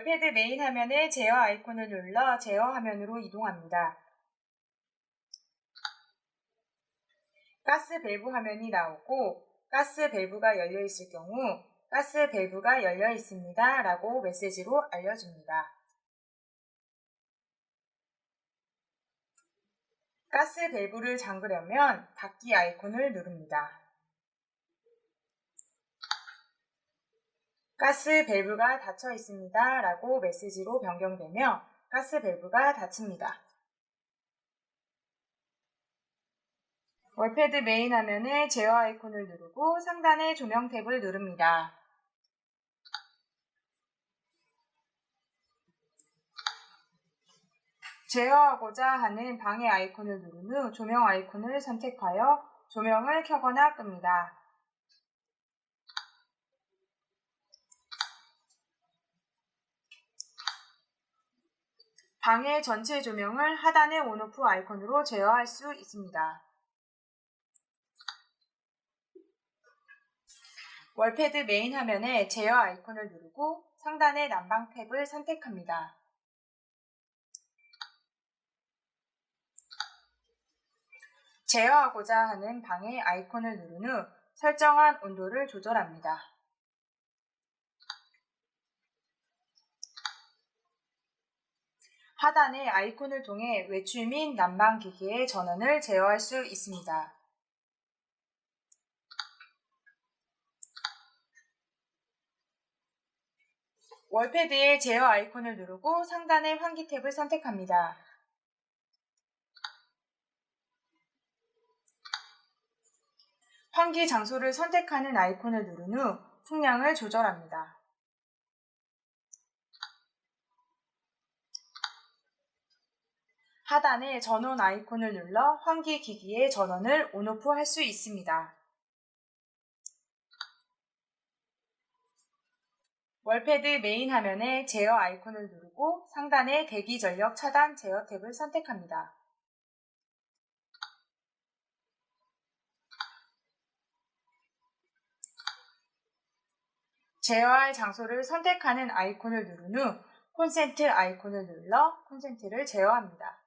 월패드 메인 화면에 제어 아이콘을 눌러 제어 화면으로 이동합니다. 가스 밸브 화면이 나오고 가스 밸브가 열려 있을 경우 가스 밸브가 열려 있습니다 라고 메시지로 알려줍니다. 가스 밸브를 잠그려면 닫기 아이콘을 누릅니다. 가스 밸브가 닫혀 있습니다 라고 메시지로 변경되며 가스 밸브가 닫힙니다. 월패드 메인 화면에 제어 아이콘을 누르고 상단의 조명 탭을 누릅니다. 제어하고자 하는 방해 아이콘을 누른 후 조명 아이콘을 선택하여 조명을 켜거나 끕니다. 방의 전체 조명을 하단의 온오프 아이콘으로 제어할 수 있습니다. 월패드 메인 화면에 제어 아이콘을 누르고 상단의 난방 탭을 선택합니다. 제어하고자 하는 방의 아이콘을 누른 후 설정한 온도를 조절합니다. 하단의 아이콘을 통해 외출 및 난방 기기의 전원을 제어할 수 있습니다. 월패드의 제어 아이콘을 누르고 상단의 환기 탭을 선택합니다. 환기 장소를 선택하는 아이콘을 누른 후 풍량을 조절합니다. 하단의 전원 아이콘을 눌러 환기 기기의 전원을 온오프 할 수 있습니다. 월패드 메인 화면에 제어 아이콘을 누르고 상단의 대기 전력 차단 제어 탭을 선택합니다. 제어할 장소를 선택하는 아이콘을 누른 후 콘센트 아이콘을 눌러 콘센트를 제어합니다.